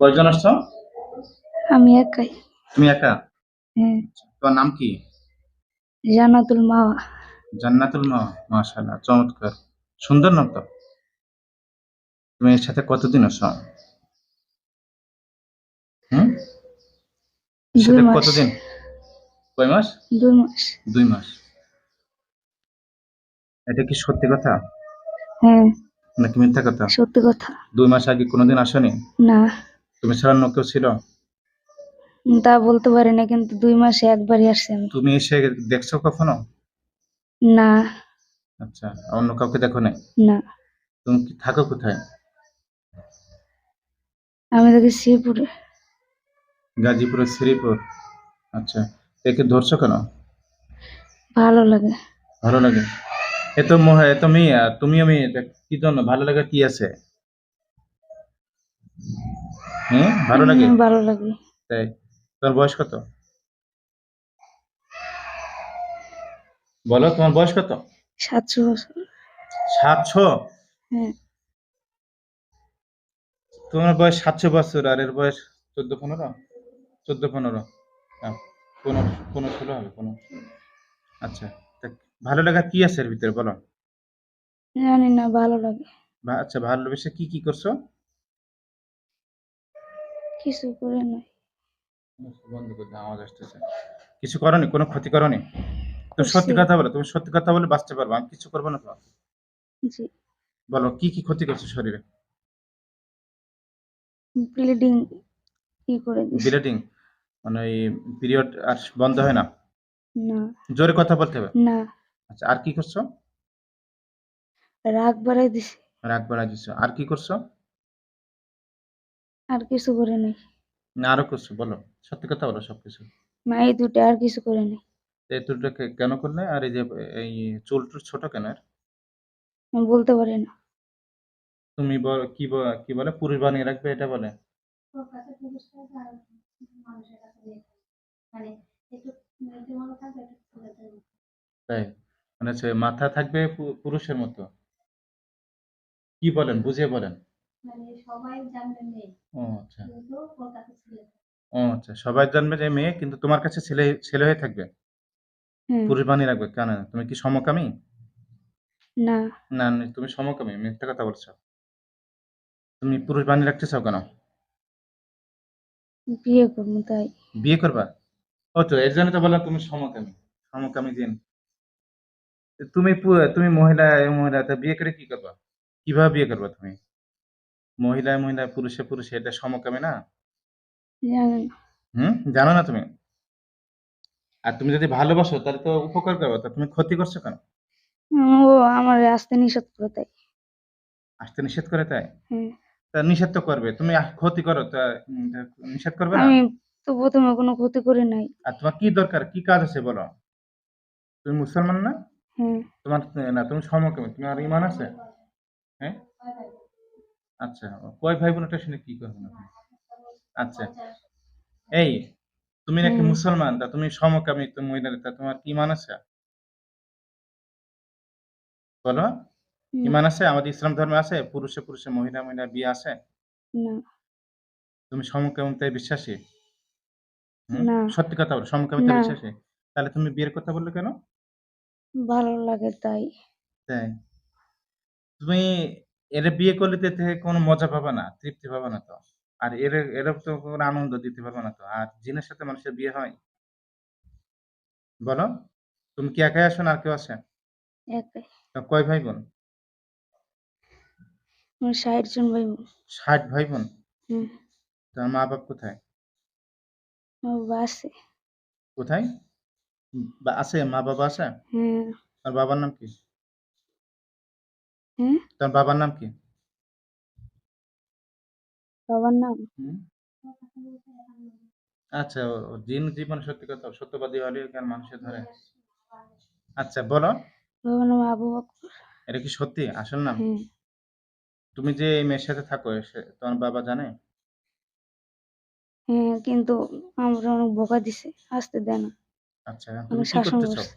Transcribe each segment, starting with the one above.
কয়জন আসছো? আমি একাই। তুমি একা? হ্যাঁ। তোমার নাম কি? জান্নাতুল মাওয়া। জান্নাতুল মা মাশাআল্লাহ চমৎকার। সুন্দর নাম তো। তুমি এর সাথে কতদিন আছো? হুম? কতদিন? কয় মাস? দুই মাস। দুই মাস। এটা কি সত্যি কথা? হ্যাঁ। নাকি মিথ্যা কথা? সত্যি কথা। দুই মাস আগে কোনোদিন আসনি? না। তুমি ছাড়া অন্য কেউ ছিল? তা বলতে পারি না কিন্তু দুই মাসে একবারই আসছে আমি তুমি এসে দেখছ কখনো? না। আচ্ছা অন্য কাউকে দেখো নাই? না। তুমি কি থাকো কোথায়? আমি দেখি শ্রীপুরে। গাজীপুরের শ্রীপুর। আচ্ছা। একে ধরছো কেন? ভালো লাগে। ভালো লাগে? এ তো মহ- এ তো মেয়ে আর তুমিও কি জন্য? ভালো লাগে কি আছে? হ্যাঁ ভালো লাগে? ভালো লাগে। তাই তোমার বয়স কত? বলো তোমার বয়স কত? সাতশো বছর। সাতশো? হ্যাঁ। তোমার বয়স সাতশো বছর আর এর বয়স চোদ্দ পনেরো? চোদ্দ পনেরো। হ্যাঁ, পনেরো পনেরো ষোলো হবে পনেরো আচ্ছা ভালো লাগা কি আছে এর ভিতরে বলো? জানি না ভালো লাগে। আচ্ছা ভালোবেসে কি কি করছ? কিছু করে নাই। বন্ধ করে দাও, আওয়াজ আসতেছে। কিছু করনি? কোনো ক্ষতি করনি? তুমি সত্যি কথা বলো তুমি সত্যি কথা বলে বাঁচতে পারব আমি কিছু করব না তো? জি। বলো কি কি ক্ষতি করছ শরীরে? ব্লিডিং কি করে দিছে। ব্লিডিং মানে এই পিরিয়ড আর বন্ধ হয় না? না। জোরে কথা বলতে হবে? না। আচ্ছা আর কি করছ? রাগ বাড়াই দিছে। রাগ বাড়া দিছো। আর কি করছ? আর কিছু করে নাই। না আরও করছ বলো। সত্যি কথা বলো সবকিছু। না এই দুটো আর কিছু করে নাই। এই দুটো কেন করলে? আর এই যে এই চুল টুল ছোট কেন এর? আমি বলতে পারি না। তুমি বল- কি ব- কি বলে? পুরুষ বানিয়ে রাখবে এটা বলে। তাই? মানে হচ্ছে মাথা থাকবে পুরুষের মতো? কি বলেন বুঝিয়ে বলেন। ও আচ্ছা। ও আচ্ছা। সবাই জানবে যে মেয়ে কিন্তু তোমার কাছে ছেলে ছেলে হয়ে থাকবে? পুরুষ বানিয়ে রাখবে কেন? তুমি কি সমকামী? না না। না, তুমি সমকামী মিথ্যা কথা বলছো। তুমি পুরুষ বানিয়ে রাখতে চাও কেন? বিয়ে করব তাই। বিয়ে করবা? ও তো এর জন্য তো বললাম তুমি সমকামী সমকামী দিন তুমি পু- তুমি মহিলা মহিলা তা বিয়ে করে কি করবা? কীভাবে বিয়ে করবা তুমি? মহিলা মহিলা পুরুষে পুরুষে এটা সমকামী না? জানি না। হুম জানো না তুমি? আর তুমি যদি ভালোবাসো তাহলে তো উপকার করবে তা তুমি ক্ষতি করছ কেন? ও আমার আসতে নিষেধ করে তাই আসতে নিষেধ করে তাই হ্যাঁ। নিষেধ তো করবে। তুমি ক্ষতি করো নিষেধ করবে না? আমি তো প্রথমে কোনো ক্ষতি করে নাই। আর তোমার কি দরকার? কি কাজ আছে বলো? তুমি মুসলমান না? হ্যাঁ। তোমার না তুমি সমকামী তোমার ইমান আছে? হ্যাঁ? আচ্ছা কয় ভাই বোনটা শুনে কি করবে না আচ্ছা। এই তুমি নাকি মুসলমান তা তুমি সমকামী তুমি মহিলা তা তোমার কি ইমান আছে? বলো। ইমান আছে? আমাদের ইসলাম ধর্মে আছে? পুরুষে পুরুষে মহিলা মহিলা বিয়ে আছে? না। তুমি সমকামিতায় বিশ্বাসী? না। সত্যি কথা বলো সমকামিতায় বিশ্বাসী? তাহলে তুমি বিয়ের কথা বললে কেন? ভালো লাগে তাই। তাই? তুমি এর বিয়ে করলে তো কোনো মজা পাবে না তৃপ্তি পাবে না তো। আর এর এর তো কোনো আনন্দ দিতে পারবে না তো। আর জিনের সাথে মানুষের বিয়ে হয়? বলো তুমি কি একাই আসো না আর কেউ আসে? কয় ভাই বোন? ষাট জন ভাই বোন। ষাট ভাই বোন? হুম। তার মা বাপ কোথায়? আমার বাবা আছে। কোথায়? বা- আছে মা বাবা আছে? হ্যাঁ। তার বাবার নাম কি? হ্যাঁ তার বাবার নাম কি? বাবার নাম? হুম? আচ্ছা জিন জীবন সত্যি কথা সত্যবাদী হলে কেন মানুষের ধরে। আচ্ছা বলো। বাবার নাম আবু বকর। এটা কি সত্যি? আসল নাম? তুমি যে এই মেয়ের সাথে থাকো সে- তোমার বাবা জানে? হ্যাঁ কিন্তু আমরা অনেক বোকা দিছে আসতে দেয় না। আচ্ছা তুমি কি শাসন করতে চাও করছে।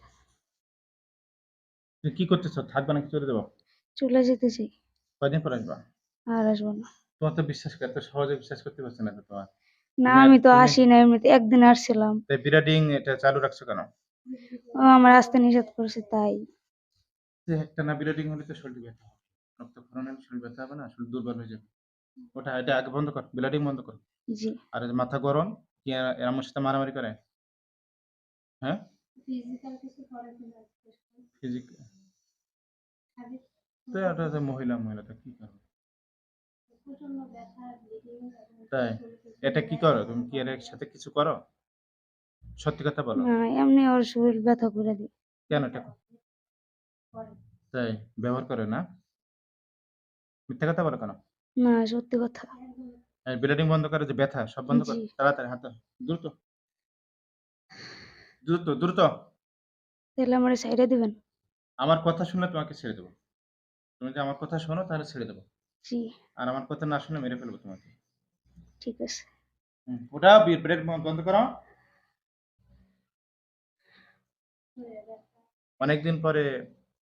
তুমি কি করতে চাও থাকবে নাকি চলে যাব? চলে যেতে চাই। কয়দিন পর আসবা? আর আসব না। তোমার তো বিশ্বাস এত সহজে বিশ্বাস করতে পারছি না তো তোমার। না তুমি- আমি তো তুমি- আসি না এমনিতে একদিন আসছিলাম। তাই বিরাডিং এটা চালু রাখছো কেন? ও আমার আসতে নিষেধ করেছে তাই। যে একটা না বিরাডিং হলে তো শরীর ব্যথা হবে রক্তক্ষরণ শরীর ব্যথা হবে না শরীর দুর্বল হয়ে যাবে। ওটা এটা আগে বন্ধ কর ব্লিডিং বন্ধ কর। জি। আর মাথা গরম কি এরা- আমার সাথে মারামারি করে? হ্যাঁ? ফিজিক তো এটা তো মহিলা মহিলা কি করবে? তাই? এটা কি করো? তুমি কি এর সাথে কিছু করো? সত্যি কথা বলো। না এমনি ওর শরীর ব্যথা করে দিই। কেন এটা? তাই? ব্যবহার করে না? মিথ্যা কথা বলো কেন? না সত্যি কথা। ব্লিডিং বন্ধ করে যে ব্যথা সব বন্ধ কর। তাড়াতাড়ি হাতে দ্রুত। দ্রুত দ্রুত। তাহলে আমার সাইডে দিবেন? আমার কথা শুনলে তোমাকে ছেড়ে দেবো। তুমি যদি আমার কথা শোনো তাহলে ছেড়ে দেবো। জি। আর আমার কথা না শুনে মেরে ফেলব তোমাকে। ঠিক আছে। ওটা ব্রেড বন্ধ করো। অনেকদিন পরে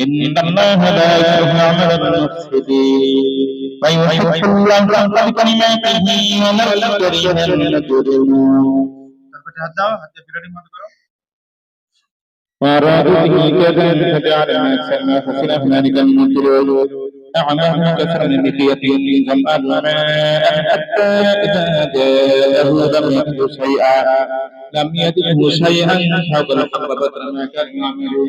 إن الله لا يرحم المفسدين ويحب الله بكلماته ولو كره المجرمون وأرادوا به كذلك جعلنا أكثرنا فخلف ذلك المنكرون أعماهم كثرا بقيتهم ظمآن ماء حتى إذا جاءه لم يجده شيئا لم يجده شيئا فوق الحق بدل ما كانوا يعملون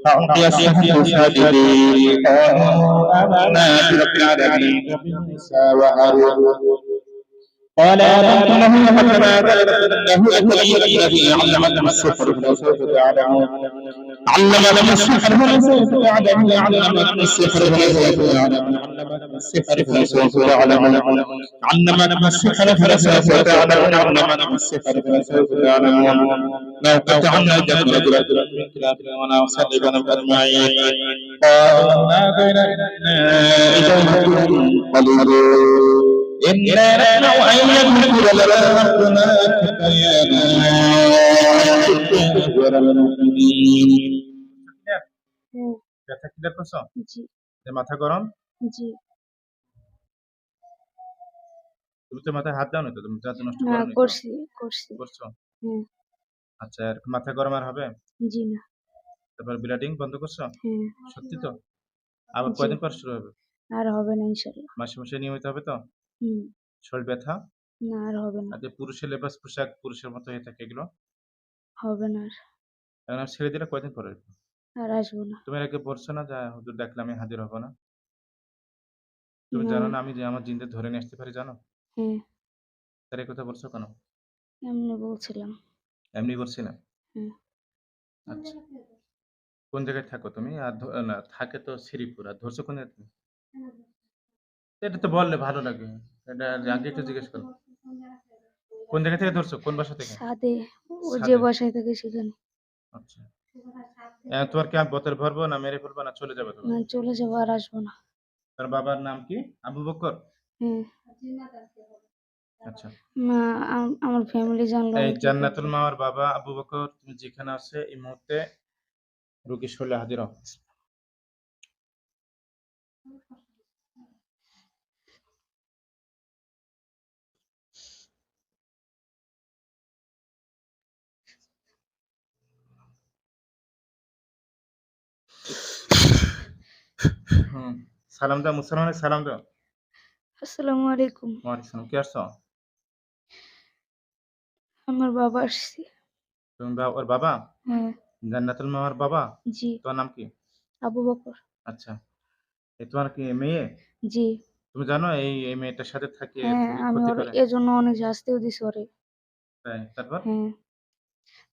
نافذون فألقي السحرة ساجدين قالوا آمنا برب العالمين وبموسى وهارون قال آمنت له فلما له أتي الذي علمكم السحر فسوف تعلمون علمكم السحر فسوف تعلمون علمكم السحر فسوف تعلمون علمكم السحر فسوف تعلمون علمكم السحر السحر فسوف تعلمون لو قطعنا جبل رجلا من ما بين إذا قليلون إنا نسمع أن يدخل لنا ربنا غير المؤمنين হুম, ব্যথা ক্লিয়ার করছো জি যে মাথা গরম জি তুমি তো মাথায় হাত দাও না তো তুমি যাতে নষ্ট না করো নি তো। করছি করছি করছো হুম আচ্ছা আর মাথা গরম আর হবে জি না তারপর ব্লিডিং বন্ধ করছো হ্যাঁ সত্যি তো আবার জি। কয়দিন পর শুরু হবে আর হবে না ইনশাল্লাহ মাসে মাসে নিয়মিত হবে তো হুম। শরীর ব্যথা? না আর হবে না। আর যে পুরুষের লেবাস পোশাক পুরুষের মতো হয়ে থাকে এগুলো? হবে না আর। এখন ছেড়ে দিলে কয়দিন পরে আসবে? আর আসব না। তুমি এর আগে বলছো না যে হুজুর ডাকলে আমি হাজির হব না? তুমি না। জানো না আমি যে আমার জিন্দে ধরে নিয়ে আসতে পারি জানো? হ্যাঁ। তার এই কথা বলছো কেন? এমনি বলছিলাম। এমনি বলছি না আচ্ছা। কোন জায়গায় থাকো তুমি? আর ধ- না থাকে তো শ্রীপুর। আর ধরছো কোন জায়গায় তুমি? এটা তো বললে ভালো লাগে। এটা আগে একটু জিজ্ঞেস করো। কোন জায়গা থেকে ধরছো? কোন বাসা থেকে? সাদে। ও যে? বাসায় থাকে সেখানে। আচ্ছা। তোমার কি আমি বোতল ভরবো না মেরে ফেলব না চলে যাবে তুমি না চলে যাব আর আসব না। তার বাবার নাম কি? আবু বকর আচ্ছা। আমার ফ্যামিলি জানলো এই জান্নাতুল করব? মাওয়ার বাবা আবু বকর তুমি যেখানে আছে এই মুহূর্তে রুগীর শরীরে হাজির হও। হুম সালাম দাও মুসলমানের সালাম দাও। আসসালামু আলাইকুম। ওয়ালাইকুম কে আসছো? আমার বাবা আসছে। তুমি বা- ওর বাবা? হ্যাঁ। জান্নাতুল মামার বাবা? জি। তোমার নাম কি? আবু বকর। আচ্ছা। এ তোমার কি মেয়ে? জি। তুমি জানো এই এই মেয়েটার সাথে থাকে হ্যাঁ আমি ওর এজন্য অনেক শাস্তিও দিছি ওরে। তাই তারপর? হ্যাঁ।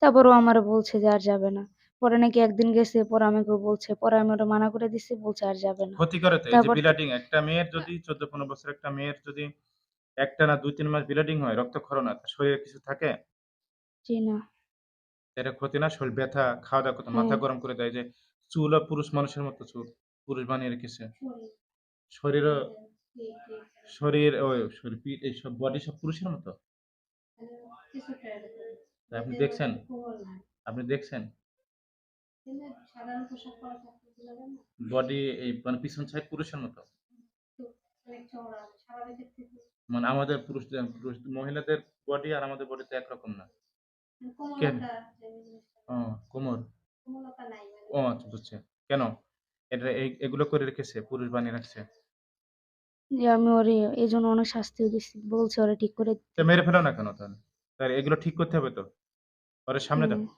তারপরও আমার বলছে যে আর যাবে না। পরে নাকি একদিন গেছে পরে আমাকে বলছে পরে আমি ওটা মানা করে দিছি বলছে আর যাবে না। ক্ষতি করে তো এই যে তারপর- ব্লিডিং একটা মেয়ের যদি চোদ্দ পনেরো বছর একটা মেয়ের যদি একটা না দুই তিন মাস ব্লিডিং হয় রক্তক্ষরণ হয় তার শরীরে কিছু থাকে? জি না। এটা ক্ষতি না শরীর ব্যথা খাওয়া দাওয়া করতে মাথা হ্যাঁ। গরম করে দেয় যে চুলও পুরুষ মানুষের মতো চুল পুরুষ বানিয়ে রেখেছে। শরীরও শরীর ওই শরীর পিঠ এই সব বডি সব পুরুষের মতো? তা আপনি দেখছেন? আপনি দেখছেন? বডি এই মানে পিছন সাইড পুরুষের মতো? মানে আমাদের পুরুষ পুরুষ মহিলাদের বডি আর আমাদের বডি তো একরকম না। কেন? ও কোমর ও আচ্ছা বুঝছে। কেন? এটা এই এগুলো করে রেখেছে পুরুষ বানিয়ে রাখছে? যে আমি ওরে এই জন্য অনেক শাস্তিও দিছি বলছে ওরে ঠিক করে মেরে ফেলো না কেন তাহলে? এগুলো ঠিক করতে হবে তো? পরে সামনে দাও। হুম,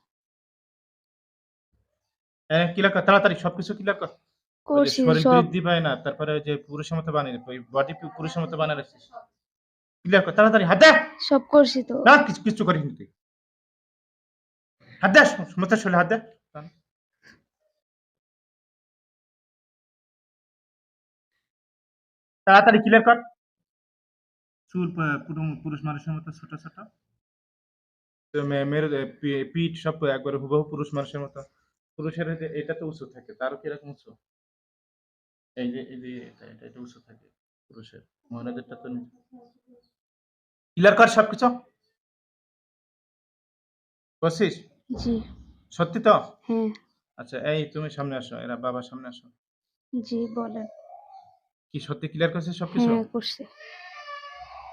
হ্যাঁ ক্লিয়ার কর তাড়াতাড়ি সবকিছু কর ওই যে করছি শরীর সব। বৃদ্ধি পায় না তারপরে ওই যে পুরুষের মতো বানিয়ে বডি পুরুষের মতো বানিয়ে রাখছিস ক্লিয়ার কর তাড়াতাড়ি হাত দে সব করছি তো না কিছু কিছু করিস তুই। হাত দে সমস্ত শরীরে হাত দে তাড়াতাড়ি ক্লিয়ার কর চুল পুরুষ মানুষের মতো ছোট ছোট। তো মে- মেরু এ, পি- পিঠ সব একবার হুবহু পুরুষ মানুষের মতো। পুরুষের এটা তো উঁচু থাকে তারও কীরকম উঁচু? এই যে এই যে এটা এটা এটা উঁচু থাকে পুরুষের মহিলাদেরটা তো ক্লিয়ার কর সবকিছু। বসিস জি। সত্যি তো? হ্যাঁ। আচ্ছা এই তুমি সামনে আসো এরা বাবা সামনে আসো। জি বলেন। কি সত্যি ক্লিয়ার করছিস সবকিছু? হ্যাঁ করছে।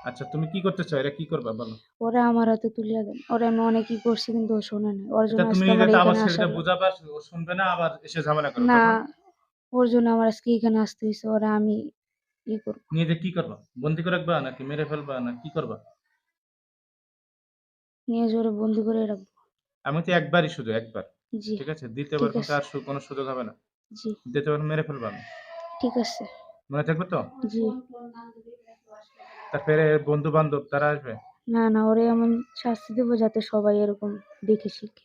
আচ্ছা তুমি কি করতে চাও? এরা কি করবা? বলো। ওরা আমার হাতে তুলিয়া দেন। ওরা আমি অনেকই করছি কিন্তু ও শোনে না। ওর জন্য তুমি আজকে আমার এটা আবার এখানে ছেলেটা আসা বুঝাবা ও শুনবে না আবার এসে ঝামেলা করবে না তখন? ওর জন্য আমার আজকে এখানে আসতে হয়েছে ওরা আমি ই করব। নিয়ে যে কি করবা? বন্দি করে রাখবা নাকি মেরে ফেলবা না কি করবা? নিয়ে জোরে বন্দি করে রাখব। আমি তো একবারই শুধু একবার। জি ঠিক আছে? দ্বিতীয়বার ঠিক কিন্তু আছে। আর সু- কোনো সুযোগ হবে না। জি। দ্বিতীয়বার মেরে ফেলবা। আমি ঠিক আছে। মনে থাকবে তো? জি। তারপরে বন্ধু বান্ধব তারা আসবে? না না ওরে এমন শাস্তি দেবো যাতে সবাই এরকম দেখে শিখে।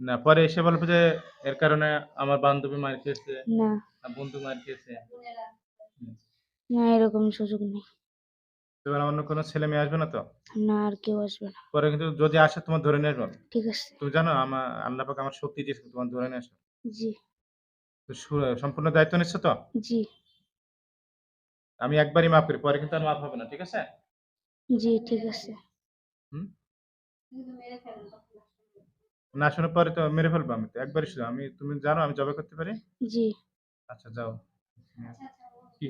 না পরে এসে বলবে যে এর কারণে আমার বান্ধবী মার খেয়েছে না। বন্ধু মার খেয়েছে। না এরকম সুযোগ নেই। তোমার অন্য কোনো ছেলে মেয়ে আসবে না তো? না আর কেউ আসবে না। পরে কিন্তু যদি আসে তোমার ধরে নিয়ে আসবে। ঠিক আছে। তুমি জানো আমার আল্লাহ পাক আমার শক্তি দিয়েছে তোমার ধরে নিয়ে আসো। জি। তো সম্পূর্ণ দায়িত্ব নিচ্ছ তো? জি। আমি একবারই মাফ করি পরে কিন্তু আর মাফ হবে না ঠিক আছে? জি ঠিক আছে। না শোনার পরে তো মেরে ফেলব আমি তো একবারই শুধু আমি তুমি জানো আমি জবে করতে পারি? জি। আচ্ছা যাও। কি?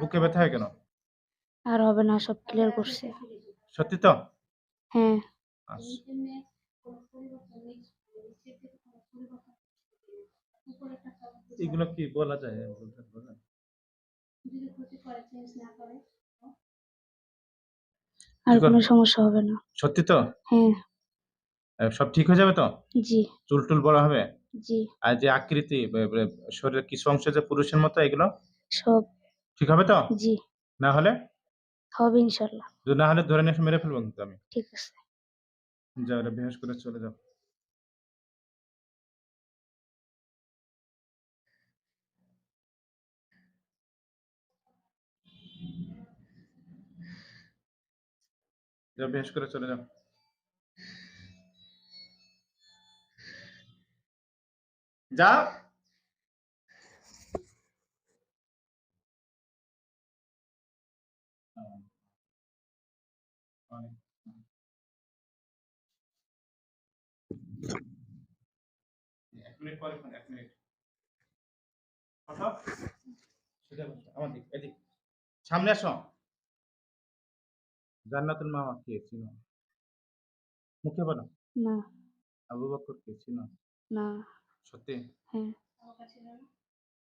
বুকে ব্যথা হয় কেন? আর হবে না সব ক্লিয়ার করছে। সত্যি তো? হ্যাঁ। এগুলো কি বলা যায়? আর কোনো সমস্যা হবে না। সত্যি তো? হ্যাঁ। সব ঠিক হয়ে যাবে তো? জি। চুল টুল বড় হবে? জি। আর যে আকৃতি শরীরের কিছু অংশ যে পুরুষের মতো এগুলো? সব। ঠিক হবে তো? জি। না হলে? হবে ইনশাল্লাহ। না হলে ধরে নিয়ে মেরে ফেলব কিন্তু আমি। ঠিক আছে। যাও করে চলে যাও। বেহস করে চলে যাও। যাও। এক মিনিট এক মিনিট। সামনে আসো। জান্নাতুল মামা কে চিনো? মুখে বলো। না। আবু বকর কে চিনো? না। সত্যি? হ্যাঁ।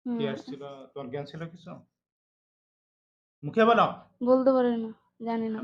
কে আসছিল? তোমার জ্ঞান ছিল কিছু? মুখে বলো। বলতে পারি না জানি না।